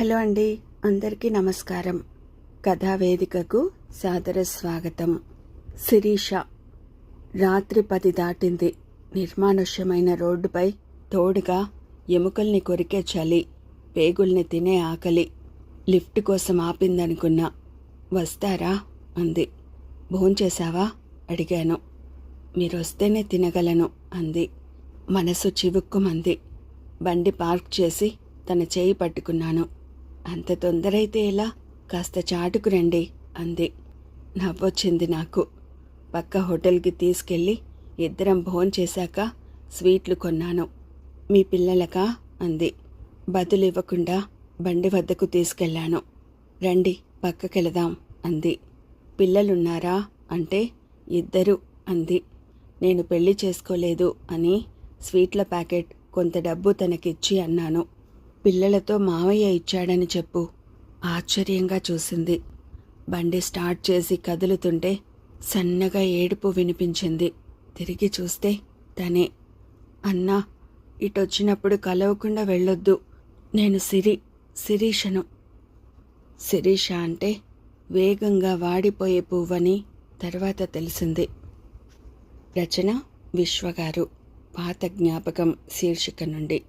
Hello అండి అందరికీ నమస్కారం. కథా వేదికకు సాదర స్వాగతం. శిరీష రాత్రి పది దాటింది. నిర్మానుష్యమైన రోడ్డుపై తోడుగా ఎముకల్ని కొరికే చలి పేగుల్ని తినే ఆకలి లిఫ్ట్ కోసం ఆపిందనుకున్నా వస్తారా అంది. భోంచేశావా అడిగాను. మీరొస్తేనే తినగలను అంది. మనసు చివుక్కుమంది. బండి పార్క్ చేసి తన చేయి పట్టుకున్నాను. అంత తొందరైతే ఎలా? కాస్త చాటుకు రండి అంది. నవ్వొచ్చింది నాకు. పక్క హోటల్కి తీసుకెళ్ళి ఇద్దరం భోంచేశాక స్వీట్లు కొన్నాను. మీ పిల్లలకా? అంది. బదులివ్వకుండా బండి వద్దకు తీసుకెళ్ళాను. రండి పక్కకెళదాం అంది. పిల్లలున్నారా? అంటే ఇద్దరు అంది. నేను పెళ్ళి చేసుకోలేదు అని స్వీట్ల ప్యాకెట్ కొంత డబ్బు తనకిచ్చి అన్నాను. పిల్లలతో మావయ్య ఇచ్చాడని చెప్పు. ఆశ్చర్యంగా చూసింది. బండి స్టార్ట్ చేసి కదులుతుంటే సన్నగా ఏడుపు వినిపించింది. తిరిగి చూస్తే తనే అన్నా ఇటొచ్చినప్పుడు కలవకుండా వెళ్ళొద్దు. నేను సిరి శిరీషను. శిరీష అంటే వేగంగా వాడిపోయే పువ్వని తర్వాత తెలిసింది. రచన విశ్వగారు. పాత జ్ఞాపకం శీర్షిక నుండి.